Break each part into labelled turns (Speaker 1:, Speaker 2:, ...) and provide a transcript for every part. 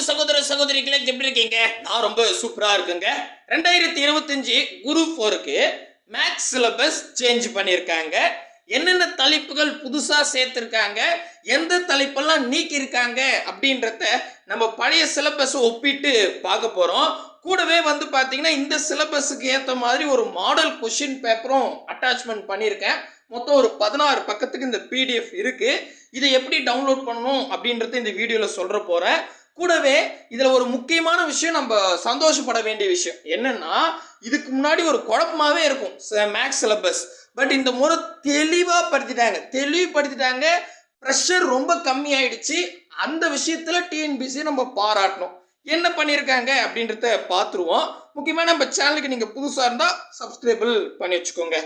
Speaker 1: அன்பு சகோதர சகோதரிகளே எப்படி இருக்கீங்க? நான் ரொம்ப சூப்பராக இருக்குங்க. ரெண்டாயிரத்தி இருபத்தஞ்சு குரு ஃபோருக்கு மேக்ஸ் சிலபஸ் சேஞ்ச் பண்ணியிருக்காங்க. என்னென்ன தலைப்புகள் புதுசாக சேர்த்துருக்காங்க? எந்த தலைப்பெல்லாம் நீக்கியிருக்காங்க? அப்படின்றத நம்ம பழைய சிலபஸை ஒப்பிட்டு பார்க்க போகிறோம் கூடவே வந்து பார்த்தீங்கன்னா இந்த சிலபஸுக்கு ஏற்ற மாதிரி ஒரு மாடல் கொஷின் பேப்பரும் அட்டாச்மெண்ட் பண்ணியிருக்கேன். மொத்தம் ஒரு பதினாறு பக்கத்துக்கு இந்த பிடிஎஃப் இருக்குது இதை எப்படி டவுன்லோட் பண்ணணும் அப்படின்றத இந்த வீடியோவில் சொல்கிற போகிறேன் கூடவே இதில் ஒரு முக்கியமான விஷயம் நம்ம சந்தோஷப்பட வேண்டிய விஷயம். என்னன்னா இதுக்கு முன்னாடி ஒரு குழப்பமாவே இருக்கும் மேக்ஸ் சிலபஸ் பட் இந்த முறை தெளிவாக படுத்திட்டாங்க. தெளிவுபடுத்திட்டாங்க. ப்ரெஷர் ரொம்ப கம்மி ஆயிடுச்சு அந்த விஷயத்தில் டிஎன்பிசி நம்ம பாராட்டணும். என்ன பண்ணியிருக்காங்க அப்படின்றத பார்த்துருவோம் முக்கியமாக நம்ம சேனலுக்கு நீங்கள் புதுசாக இருந்தால் சப்ஸ்கிரைபிள் பண்ணி வச்சுக்கோங்க.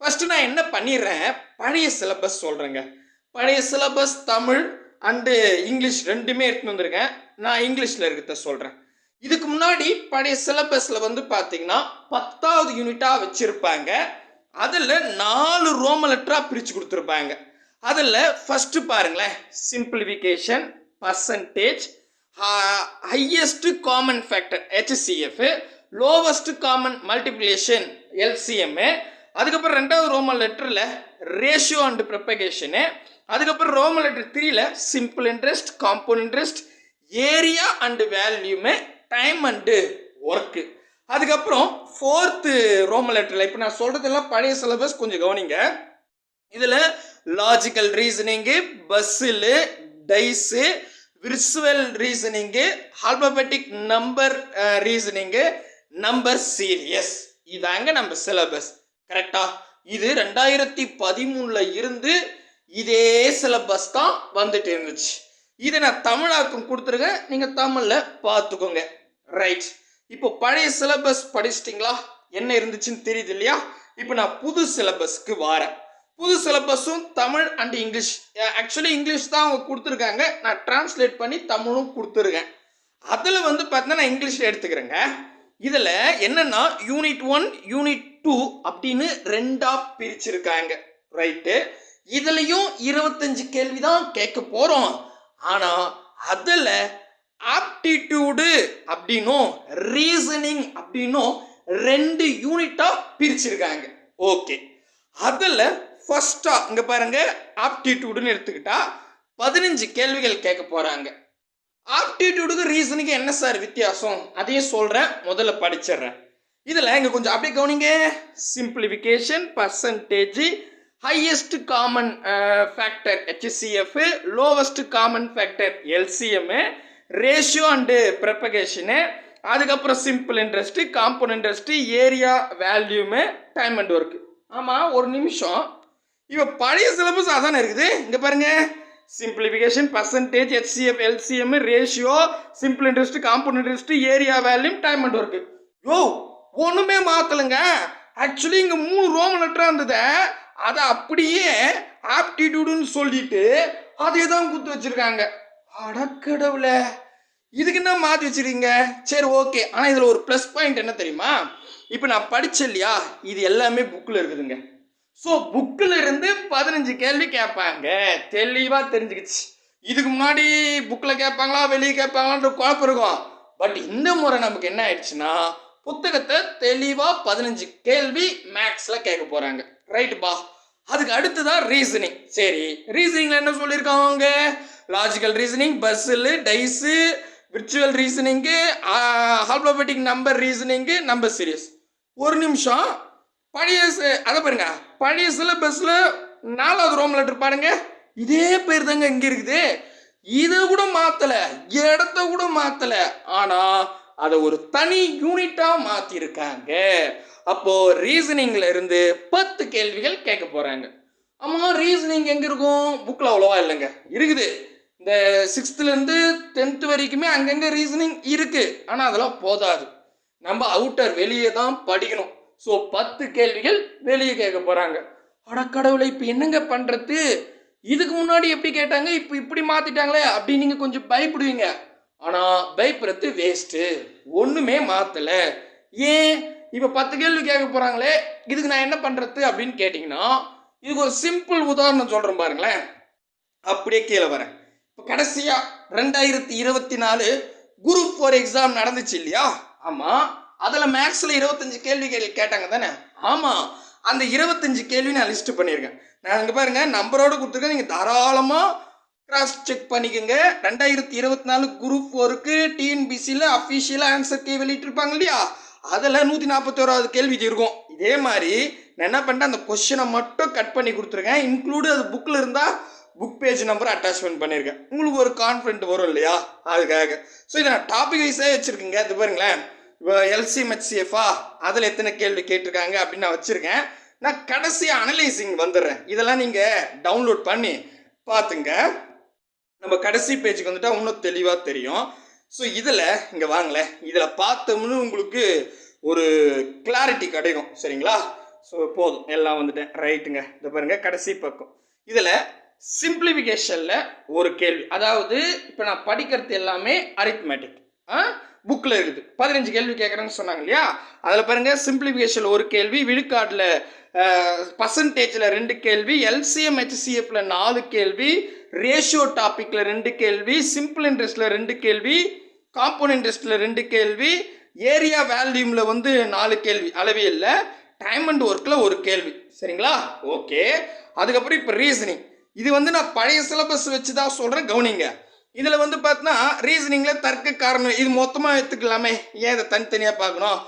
Speaker 1: ஃபஸ்ட்டு நான் என்ன பண்ணிடுறேன்? பழைய சிலபஸ் சொல்கிறேங்க பழைய சிலபஸ் தமிழ் அண்டு இங்கிலீஷ் ரெண்டுமே எடுத்துன்னு வந்திருக்கேன். நான் இங்கிலீஷில் இருக்கிறத சொல்கிறேன் இதுக்கு முன்னாடி பழைய சிலபஸில் வந்து பார்த்தீங்கன்னா பத்தாவது யூனிட்டாக வச்சுருப்பாங்க. அதில் நாலு ரோம லெட்டராக பிரித்து கொடுத்துருப்பாங்க. அதில் ஃபஸ்ட்டு பாருங்களேன். Simplification percentage highest common factor HCF lowest common multiplication LCM அதுக்கப்புறம் ரெண்டாவது ரோமன் லெட்டரில் ரேஷியோ அண்ட் ப்ரப்பகேஷனு அதுக்கப்புறம் ரோமன் லெட்டர் த்ரீயில் simple interest compound interest area and வேல்யூமே time and work அதுக்கப்புறம் ஃபோர்த்து ரோம லெட்டரில் இப்போ நான் சொல்கிறதெல்லாம் பழைய சிலபஸ் கொஞ்சம் கவனிங்க. இதில் logical reasoning puzzle dice virtual reasoning alphabetic number reasoning number series இதாங்க நம்ம சிலபஸ் கரெக்டா இது ரெண்டாயிரத்தி பதிமூணில் இருந்து இதே சிலபஸ் தான் வந்துட்டு இருந்துச்சு. இதை நான் தமிழாக்கம் கொடுத்துருக்கேன். நீங்கள் தமிழில் பார்த்துக்கோங்க. ரைட் இப்போ பழைய சிலபஸ் படிச்சிட்டிங்களா? என்ன இருந்துச்சுன்னு தெரியுது இல்லையா? இப்போ நான் புது சிலபஸ்க்கு வரேன். புது சிலபஸும் Tamil and English actually English தான் அவங்க கொடுத்துருக்காங்க. நான் டிரான்ஸ்லேட் பண்ணி தமிழும் கொடுத்துருக்கேன். அதில் வந்து பார்த்தீங்கன்னா நான் இங்கிலீஷில் எடுத்துக்கிறேங்க. இதில் என்னென்னா யூனிட் ஒன் யூனிட் டூ அப்படின்னு ரெண்டாக பிரிச்சிருக்காங்க. ரைட்டு இதுலேயும் இருபத்தஞ்சு கேள்வி தான் கேட்க போகிறோம் ஆனால் அதில் ஆப்டிடியூடு அப்படின்னும் ரீசனிங் அப்படின்னும் ரெண்டு யூனிட்டாக பிரிச்சிருக்காங்க. ஓகே அதில் ஃபர்ஸ்ட்டாக இங்கே பாருங்கள் ஆப்டிடியூடுன்னு எடுத்துக்கிட்டா பதினஞ்சு கேள்விகள் கேட்க போகிறாங்க ஆப்டிடியூடுக்கு ரீசனுக்கு என்ன சார் வித்தியாசம்? அதையும் சொல்கிறேன் முதல்ல படிச்சிடுறேன். இதில் இங்கே கொஞ்சம் அப்படியே கவனிங்க. Simplification percentage highest common factor HCF lowest common factor LCM ratio and proportion அதுக்கப்புறம் simple interest compound interest area volume time and work ஆமாம் ஒரு நிமிஷம். இப்போ பழைய சிலபஸ் அதானே இருக்குது? இங்கே பாருங்கள் simplification percentage HCF LCM ratio simple interest compound interest area volume time and work யோ ஒன்றுமே மாற்றலைங்க ஆக்சுவலி இங்கே மூணு ரோம லெட்டராக இருந்தது. அதை அப்படியே ஆப்டிடியூடுன்னு சொல்லிட்டு அதே தான் குத்து வச்சிருக்காங்க. அடக்கடவுளே. இதுக்கு என்ன மாற்றி வச்சிருக்கீங்க? சரி ஓகே ஆனால் இதில் ஒரு ப்ளஸ் பாயிண்ட் என்ன தெரியுமா? இப்போ நான் படித்தேன் இல்லையா? இது எல்லாமே புக்கில் இருக்குதுங்க. ஸோ புக்கில் இருந்து பதினஞ்சு கேள்வி கேட்பாங்க. தெளிவாக தெரிஞ்சுக்கிச்சு. இதுக்கு முன்னாடி புக்கில் கேட்பாங்களா? வெளியே கேட்பாங்களான்ற குழப்பம் இருக்கும். பட் இந்த முறை நமக்கு என்ன ஆயிடுச்சுன்னா புத்தகத்தை தெளிவாக பதினஞ்சு கேள்வி மேக்ஸில் கேட்க போகிறாங்க ரைட்டுப்பா அதுக்கு அடுத்ததான் ரீசனிங் சரி ரீசனிங்கில் என்ன சொல்லியிருக்காங்க logical reasoning puzzle dice virtual reasoning alphabetic number reasoning number series ஒரு நிமிஷம். பழைய அதை பாருங்க. பழைய சிலபஸில் நாலாவது ரோம் லெட்டர் பாருங்க. இதே பேர் தாங்க இங்கே இருக்குது. இதை கூட மாற்றலை இடத்த கூட மாற்றலை ஆனால் அதை ஒரு தனி யூனிட்டாக மாற்றிருக்காங்க அப்போ ரீசனிங்ல இருந்து பத்து கேள்விகள் கேட்க போகிறாங்க ஆமாம் ரீசனிங் எங்கே இருக்கும்? புக்கில் அவ்வளோவா இல்லைங்க. இருக்குது. இந்த சிக்ஸ்த்துலேருந்து டென்த்து வரைக்குமே அங்கங்கே ரீசனிங் இருக்குது ஆனால் அதெல்லாம் போதாது. நம்ம அவுட்டர் வெளியே தான் படிக்கணும். ஸோ பத்து கேள்விகள் வெளியே கேட்க போகிறாங்க அடக்கடவுளை இப்போ என்னங்க பண்ணுறது இதுக்கு முன்னாடி எப்படி கேட்டாங்க? இப்போ இப்படி மாற்றிட்டாங்களே அப்படின்னு நீங்கள் கொஞ்சம் பயப்படுவீங்க. ஆனால் பயப்படுறது வேஸ்ட்டு ஒன்றுமே மாற்றலை ஏன்? இப்போ பத்து கேள்வி கேட்க போகிறாங்களே இதுக்கு நான் என்ன பண்ணுறது அப்படின்னு கேட்டிங்கன்னா இதுக்கு ஒரு சிம்பிள் உதாரணம் சொல்கிறேன் பாருங்களேன். அப்படியே கீழே வரேன். இப்போ கடைசியாக ரெண்டாயிரத்தி இருபத்தி நாலு குரூப் ஃபோர் எக்ஸாம் நடந்துச்சு இல்லையா? ஆமாம் அதில் மேக்ஸில் இருபத்தஞ்சு கேள்வி கேட்டாங்க தானே? ஆமாம் அந்த இருபத்தஞ்சு கேள்வி நான் லிஸ்ட்டு பண்ணியிருக்கேன். நான் இங்கே பாருங்கள் நம்பரோடு கொடுத்துருக்கேன். நீங்கள் தாராளமாக கிராஸ் செக் பண்ணிக்கோங்க. ரெண்டாயிரத்தி இருபத்தி நாலு குரூப் ஃபோருக்கு டிஎன்பிசியில் அஃபிஷியலாக ஆன்சர் கே வெளியிட்டிருப்பாங்க இல்லையா? அதில் நூற்றி நாற்பத்தோராவது கேள்வி இருக்கும் இதே மாதிரி நான் என்ன பண்ணிட்டேன்? அந்த கொஷினை மட்டும் கட் பண்ணி கொடுத்துருக்கேன். இன்க்ளூடு அது புக்கில் இருந்தால் புக் பேஜ் நம்பர் அட்டாச்மெண்ட் பண்ணியிருக்கேன் உங்களுக்கு ஒரு கான்ஃபிடென்ட் வரும் இல்லையா? அதுக்காக. ஸோ இதை நான் டாபிக் வைஸாக வச்சுருக்கேங்க. இது பாருங்களேன். இப்போ எல்சிஎம்ஹெச்சிஎஃப்ஆ அதில் எத்தனை கேள்வி கேட்டிருக்காங்க அப்படின்னு நான் வச்சுருக்கேன். நான் கடைசி அனலைசிங் வந்துடுறேன். இதெல்லாம் நீங்கள் டவுன்லோட் பண்ணி பார்த்துங்க. நம்ம கடைசி பேஜுக்கு வந்துட்டா இன்னும் தெளிவாக தெரியும். ஸோ இதில் இங்கே வாங்களேன் இதில் பார்த்தோம்னு உங்களுக்கு ஒரு கிளாரிட்டி கிடைக்கும். சரிங்களா? ஸோ போதும். எல்லாம் வந்துட்டேன். ரைட்டுங்க இந்த பாருங்க. கடைசி பக்கம். இதில் சிம்பிளிஃபிகேஷனில் ஒரு கேள்வி. அதாவது இப்போ நான் படிக்கிறது எல்லாமே அரித்மேட்டிக் ஆ? புக்கில் இருக்குது. பதினஞ்சு கேள்வி கேட்குறேன்னு சொன்னாங்க இல்லையா? அதில் பாருங்கள் சிம்பிளிஃபிகேஷனில் ஒரு கேள்வி விழுக்காட்டில் பர்சன்டேஜில் ரெண்டு கேள்வி எல்சிஎம் ஹெச்சிஎஃப்ல நாலு கேள்வி ரேஷியோ டாப்பிக்கில் ரெண்டு கேள்வி சிம்பிள் இன்ட்ரெஸ்ட்டில் ரெண்டு கேள்வி காம்பவுண்ட் இன்ட்ரெஸ்ட்டில் ரெண்டு கேள்வி ஏரியா வேல்யூமில் வந்து நாலு கேள்வி அளவியல்ல டைம் அண்ட் ஒர்க்கில் ஒரு கேள்வி. சரிங்களா? ஓகே அதுக்கப்புறம் இப்போ ரீசனிங் இது வந்து நான் பழைய சிலபஸ் வச்சு தான் சொல்கிறேன் கவனிங்க. இதில் வந்து பார்த்தீங்கன்னா ரீசனிங்கில் தர்க்க காரணம். இது மொத்தமாக எடுத்துக்கலாமே. ஏன் இதை தனித்தனியாக பார்க்கணும்?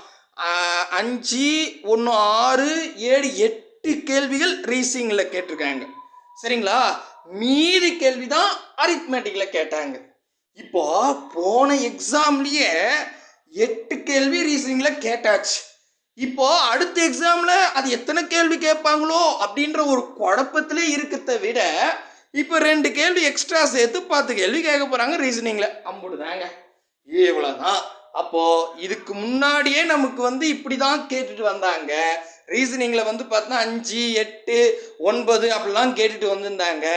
Speaker 1: அஞ்சு ஒன்று ஆறு ஏழு எட்டு கேள்விகள் ரீசனிங்கில் கேட்டிருக்காங்க. சரிங்களா? மீதி கேள்வி தான் அரித்மேட்டிக்கில் கேட்டாங்க. இப்போ போன எக்ஸாம்லேயே எட்டு கேள்வி ரீசனிங்கில் கேட்டாச்சு. இப்போ அடுத்த எக்ஸாமில் அது எத்தனை கேள்வி கேட்பாங்களோ அப்படின்ற ஒரு குழப்பத்திலே இருக்கிறத விட இப்போ ரெண்டு கேள்வி எக்ஸ்ட்ரா சேர்த்து பத்து கேள்வி கேட்க போகிறாங்க ரீசனிங்கில் அம்புடுதாங்க. இவ்வளோதான் அப்போது இதுக்கு முன்னாடியே நமக்கு வந்து இப்படி தான் கேட்டுட்டு வந்தாங்க. ரீசனிங்கில் வந்து பார்த்தா அஞ்சு எட்டு ஒன்பது அப்படிலாம் கேட்டுட்டு வந்திருந்தாங்க.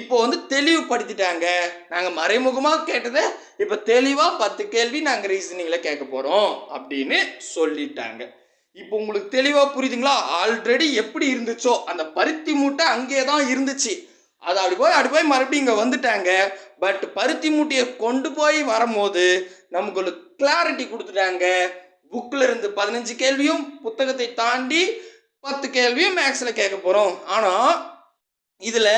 Speaker 1: இப்போ வந்து தெளிவுபடுத்திட்டாங்க. நாங்கள் மறைமுகமாக கேட்டதை இப்போ தெளிவாக பத்து கேள்வி நாங்கள் ரீசனிங்கில் கேட்க போகிறோம் அப்படின்னு சொல்லிட்டாங்க. இப்போ உங்களுக்கு தெளிவாக புரியுதுங்களா? ஆல்ரெடி எப்படி இருந்துச்சோ அந்த பருத்தி மூட்டை அங்கேயே தான் இருந்துச்சு. அது அப்படி போய் அப்படி போய் மறுபடியும் இங்கே வந்துட்டாங்க. பட் பருத்தி மூட்டையை கொண்டு போய் வரும்போது நமக்கு ஒரு கிளாரிட்டி கொடுத்துட்டாங்க. புக்கில் இருந்து பதினஞ்சு கேள்வியும் புத்தகத்தை தாண்டி பத்து கேள்வியும் மேக்ஸில் கேட்க போகிறோம் ஆனால் இதில்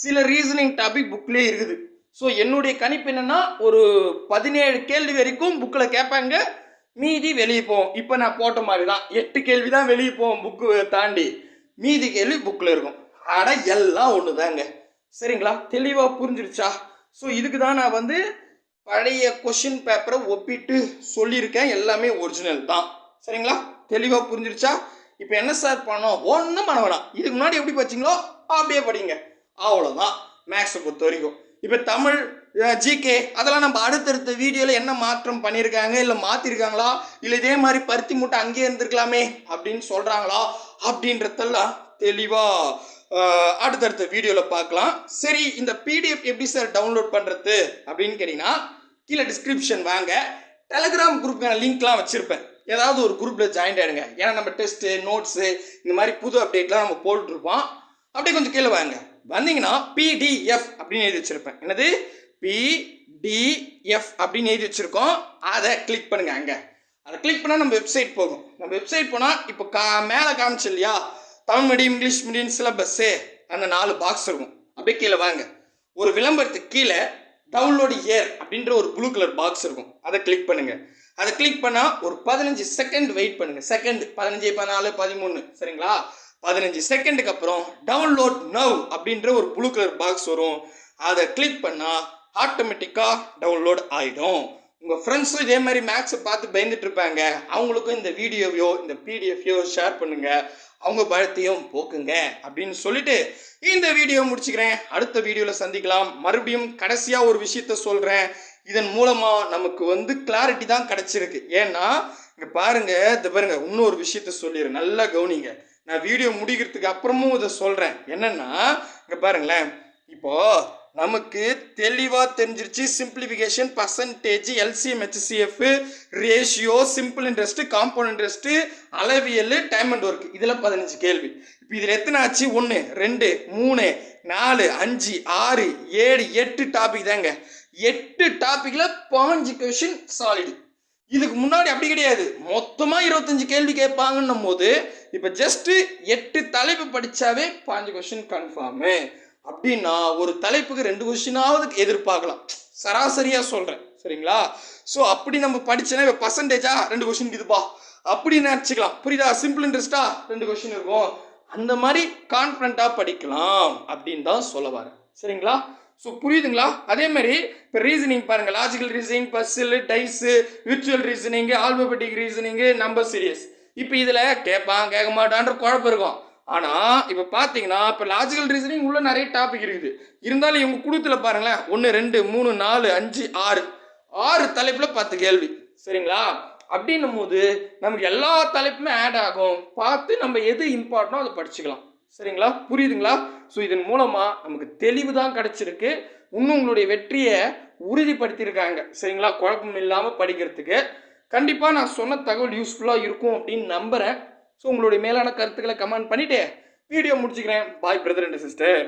Speaker 1: சில ரீசனிங் டாபிக் புக்லேயே இருக்குது. ஸோ என்னுடைய கணிப்பு என்னென்னா ஒரு பதினேழு கேள்வி வரைக்கும் புக்கில் கேட்பாங்க. மீதி வெளியே போவோம். இப்போ நான் போட்ட மாதிரி தான் எட்டு கேள்வி தான் வெளியே போவோம் புக்கு தாண்டி. மீதி கேள்வி புக்கில் இருக்கும். அட எல்லாம் ஒன்று தாங்க சரிங்களா? தெளிவாக புரிஞ்சிருச்சா? ஸோ இதுக்கு தான் நான் வந்து பழைய கொஷின் பேப்பரை ஒப்பிட்டு சொல்லியிருக்கேன். எல்லாமே ஒரிஜினல் தான். சரிங்களா? தெளிவாக புரிஞ்சிருச்சா? இப்போ என்ன சார் பண்ணோம்? ஒன்றும் பண்ண வேணாம். இதுக்கு முன்னாடி எப்படி படிச்சீங்களோ அப்படியே படிங்க. அவ்வளோதான் மேக்ஸை பொறுத்த வரைக்கும். இப்போ தமிழ் ஜிகே அதெல்லாம் நம்ம அடுத்தடுத்த வீடியோவில் என்ன மாற்றம் பண்ணியிருக்காங்க இல்லை மாற்றிருக்காங்களா இல்லை இதே மாதிரி பருத்தி மூட்டை அங்கேயே இருந்திருக்கலாமே அப்படின்னு சொல்கிறாங்களா அப்படின்றதெல்லாம் தெளிவாக அடுத்தடுத்த வீடியோவில் பார்க்கலாம். சரி இந்த பிடிஎஃப் எப்படி சார் டவுன்லோட் பண்ணுறது அப்படின்னு கேட்டிங்கன்னா கீழே டிஸ்கிரிப்ஷன் வாங்க. டெலகிராம் குரூப்புக்கான லிங்க்லாம் வச்சுருப்பேன். ஏதாவது ஒரு குரூப்பில் ஜாயின் ஆகிடுங்க ஏன்னா நம்ம டெஸ்ட்டு நோட்ஸு இந்த மாதிரி புது அப்டேட்லாம் நம்ம போட்டுருப்போம். அப்படியே கொஞ்சம் கீழே வாங்க. வந்தீங்கன்னா பிடிஎஃப் அப்படின்னு எழுதி வச்சுருப்பேன். என்னது? பிடிஎஃப் அப்படின்னு எழுதி வச்சுருக்கோம். அதை கிளிக் பண்ணுங்கள் அங்கே. அதை கிளிக் பண்ணால் நம்ம வெப்சைட் போகும். நம்ம வெப்சைட் போனால் இப்போ கா மேலே காமிச்சு இல்லையா? Tamil medium English medium syllabus அந்த நாலு பாக்ஸ் இருக்கும். அப்படியே கீழே வாங்க. ஒரு விளம்பரத்துக்கு கீழே டவுன்லோடு ஏர் அப்படின்ற ஒரு ப்ளூ கலர் பாக்ஸ் இருக்கும். அதை கிளிக் பண்ணுங்கள் அதை கிளிக் பண்ணால் ஒரு பதினஞ்சு செகண்ட் வெயிட் பண்ணுங்கள் செகண்ட் பதினஞ்சு பதினாலு பதிமூணு. சரிங்களா? பதினஞ்சு செகண்டுக்கு அப்புறம் டவுன்லோட் நவ் அப்படின்ற ஒரு ப்ளூ கலர் பாக்ஸ் வரும். அதை கிளிக் பண்ணால் ஆட்டோமேட்டிக்காக டவுன்லோட் ஆகிடும் உங்கள் ஃப்ரெண்ட்ஸும் இதே மாதிரி மேக்ஸை பார்த்து பயந்துட்டு இருப்பாங்க. அவங்களுக்கும் இந்த வீடியோவையோ இந்த பிடிஎஃப்யோ ஷேர் பண்ணுங்க. அவங்க பயத்தையும் போக்குங்க அப்படின்னு சொல்லிட்டு இந்த வீடியோ முடிச்சுக்கிறேன். அடுத்த வீடியோவில் சந்திக்கலாம். மறுபடியும் கடைசியாக ஒரு விஷயத்த சொல்கிறேன் இதன் மூலமாக நமக்கு வந்து கிளாரிட்டி தான் கிடச்சிருக்கு. ஏன்னா இங்கே பாருங்க இந்த பாருங்க இன்னொரு விஷயத்த சொல்லிடுறேன் நல்லா கவனிங்க. நான் வீடியோ முடிக்கிறதுக்கு அப்புறமும் இதை சொல்கிறேன் என்னென்னா இங்கே பாருங்களேன். இப்போது நமக்கு தெளிவாக தெரிஞ்சிருச்சு. Simplification percentage LCM HCF ratio simple interest compound interest அளவியல் டைம் அண்ட் ஒர்க் இதில் பதினஞ்சு கேள்வி. இப்போ இதில் எத்தனை ஆச்சு? ஒன்று ரெண்டு மூணு நாலு அஞ்சு ஆறு ஏழு எட்டு டாபிக் தாங்க. எட்டு டாப்பிக்கில் பாஞ்சு கொஷின் சாலிடு இதுக்கு முன்னாடி அப்படி கிடையாது. மொத்தமாக இருபத்தஞ்சு கேள்வி கேட்பாங்கன்னும் போது இப்போ ஜஸ்ட்டு எட்டு தலைப்பு படித்தாவே பாஞ்சு கொஷின் கன்ஃபார்மு அப்படின்னா ஒரு தலைப்புக்கு ரெண்டு கொஸ்டினாவது எதிர்பார்க்கலாம். சராசரியாக சொல்கிறேன் சரிங்களா? ஸோ அப்படி நம்ம படிச்சோன்னா இப்போ பர்சன்டேஜா ரெண்டு கொஸ்டின் இதுப்பா அப்படி நினச்சிக்கலாம். புரியுதா? சிம்பிள் இன்ட்ரெஸ்டா ரெண்டு கொஷின் இருக்கும். அந்த மாதிரி கான்ஃபிடண்ட்டாக படிக்கலாம் அப்படின்னு தான் சொல்ல வரேன். சரிங்களா? ஸோ புரியுதுங்களா? அதே மாதிரி இப்போ ரீசனிங் பாருங்கள் logical reasoning puzzle dice virtual reasoning alphabetic reasoning number series இப்போ இதில் கேட்பான் கேட்க மாட்டான்ற குழப்பம் இருக்கும். ஆனால் இப்போ பார்த்தீங்கன்னா இப்போ லாஜிக்கல் ரீசனிங் உள்ள நிறைய டாபிக் இருக்குது. இருந்தாலும் இவங்க குடுத்துல பாருங்களேன். ஒன்று ரெண்டு மூணு நாலு அஞ்சு ஆறு. ஆறு தலைப்பில் பத்து கேள்வி. சரிங்களா? அப்படின்னும் போது நமக்கு எல்லா தலைப்புமே ஆட் ஆகும். பார்த்து நம்ம எது இம்பார்ட்டனோ அதை படிச்சுக்கலாம். சரிங்களா? புரியுதுங்களா? ஸோ இதன் மூலமாக நமக்கு தெளிவு தான் கிடச்சிருக்கு. இன்னும் உங்களுடைய வெற்றியை உறுதிப்படுத்தியிருக்காங்க. சரிங்களா? குழப்பம் இல்லாமல் படிக்கிறதுக்கு. கண்டிப்பாக நான் சொன்ன தகவல் யூஸ்ஃபுல்லாக இருக்கும் அப்படின்னு நம்புகிறேன் ஸோ உங்களுடைய மேலான கருத்துக்களை கமெண்ட் பண்ணிவிட்டு வீடியோ முடிச்சுக்கிறேன். பாய் பிரதர் அண்ட் சிஸ்டர்